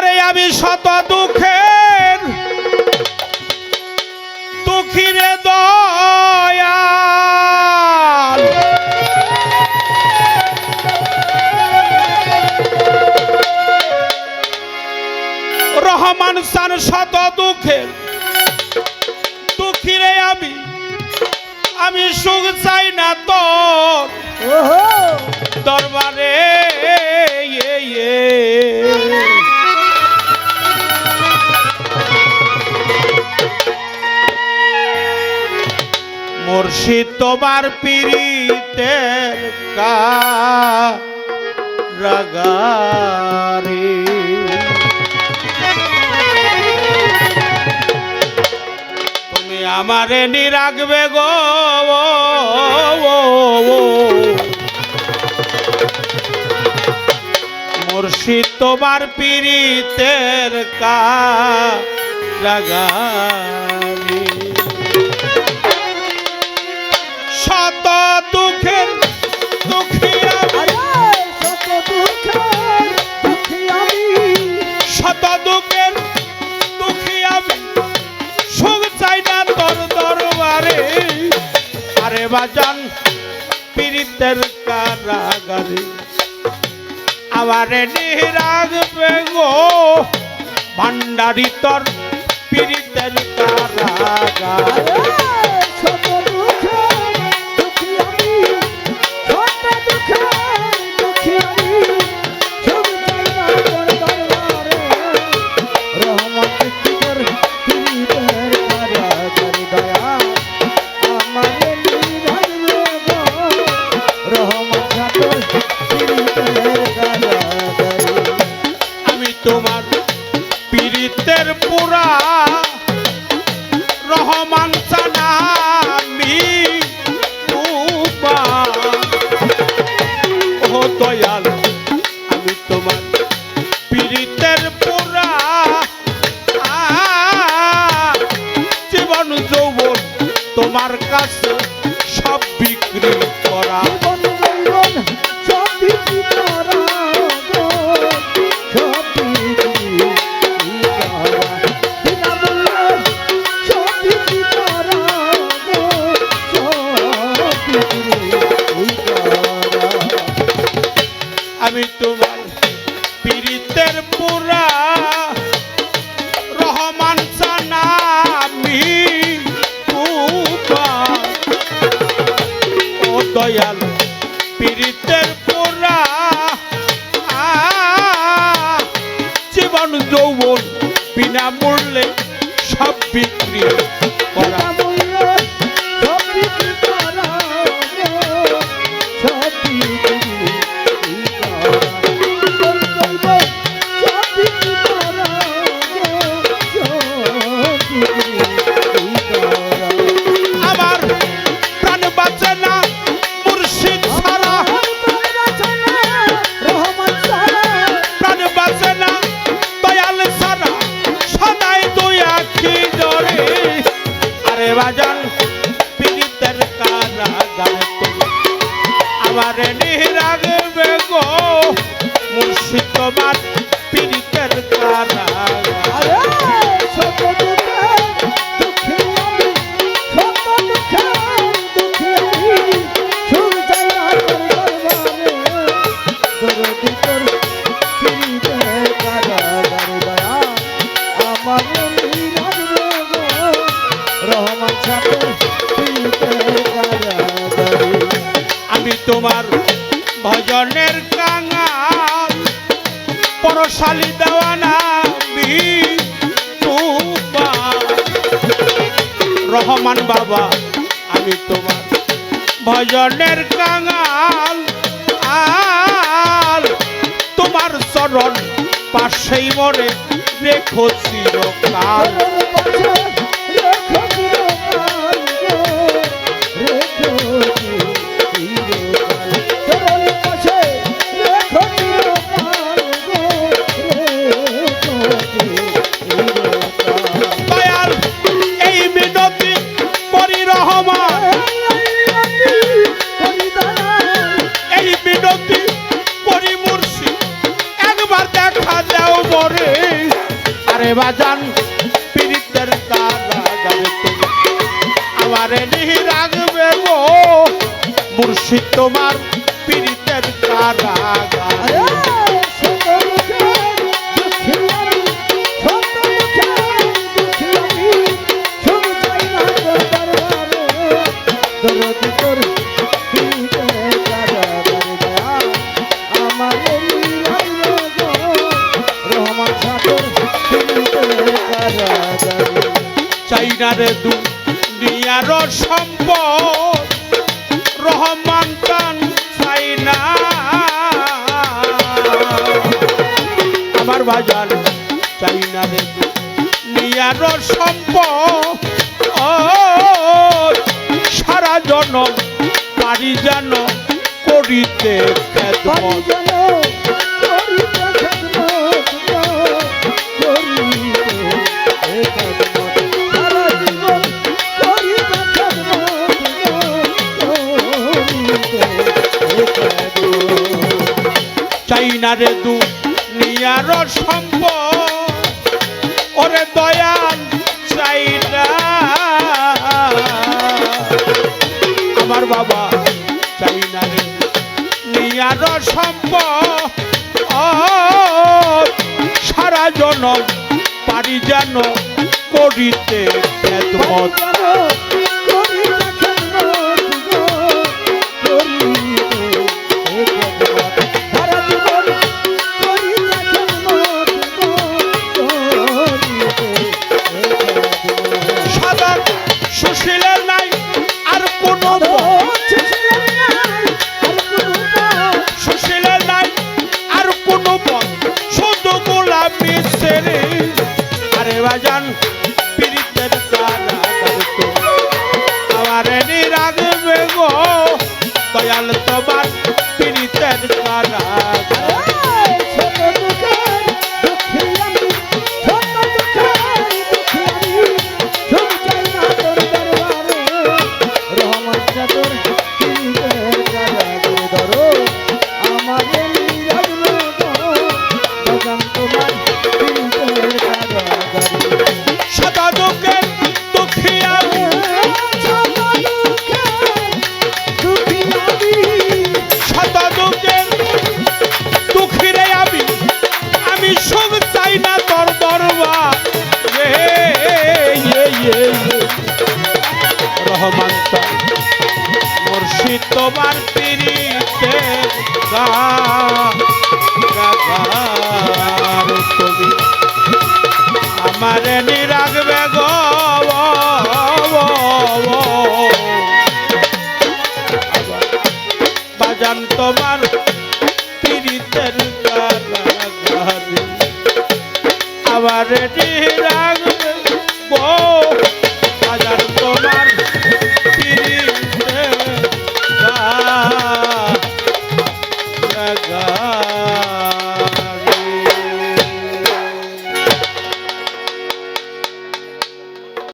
পরে আমি শত দুঃখের দুঃখিরে দয়া রহমান সান শত দুঃখের দুঃখিরে আমি আমি সুখ চাই না তোর। দরবারে ইয়ে ইয়ে মুর্শিদ তোমার পিড়িতে রাগারে। তুমি আমার নি রাখবে গো মুর্শি তোমার পিড়িতে কা রাগারে। বাজান পীড়িতের কারাগারে। আবার নিরাগবে পেগো ভান্ডারিতর পীড়িতের কারাগারে। আমি তোমার পীড়িতের পুরা রহমান সানামি ও দয়াল পীড়িতের পুরা, জীবন যৌবন সব বিক্রি করা। barra. রহমান বাবা আমি তোমার ভজনের কাঙাল আর তোমার চরণ পাশেই মরে রেখো চিরকাল। আমারে নিহি রাখবে গো মুর্শিদ তোমার পীড়িতের কারাগার। মুখের দুঃখী মুখের দুঃখী আমি, শুধু চাই না। আমার রহমান তোর পীড়িতের কারাগারে। চাইনারে দুনিয়ার সম্পদ বাজার সম্পদ সারা জনম পারি যেন করিতে যেন করিতে চাইনারে দুনিয়ার সম্পদ ওরে দয়াল চাইনা আমার বাবা চাইনারে নিয়ার সম্পদ সারা জনম পারি যেন করিতে পথ শুধু গোলাপি সেরে। আরে বাজান নিরাগবে গো বাজান তোমার পীড়িতের আবার আমার নিরাগবে গো বাজান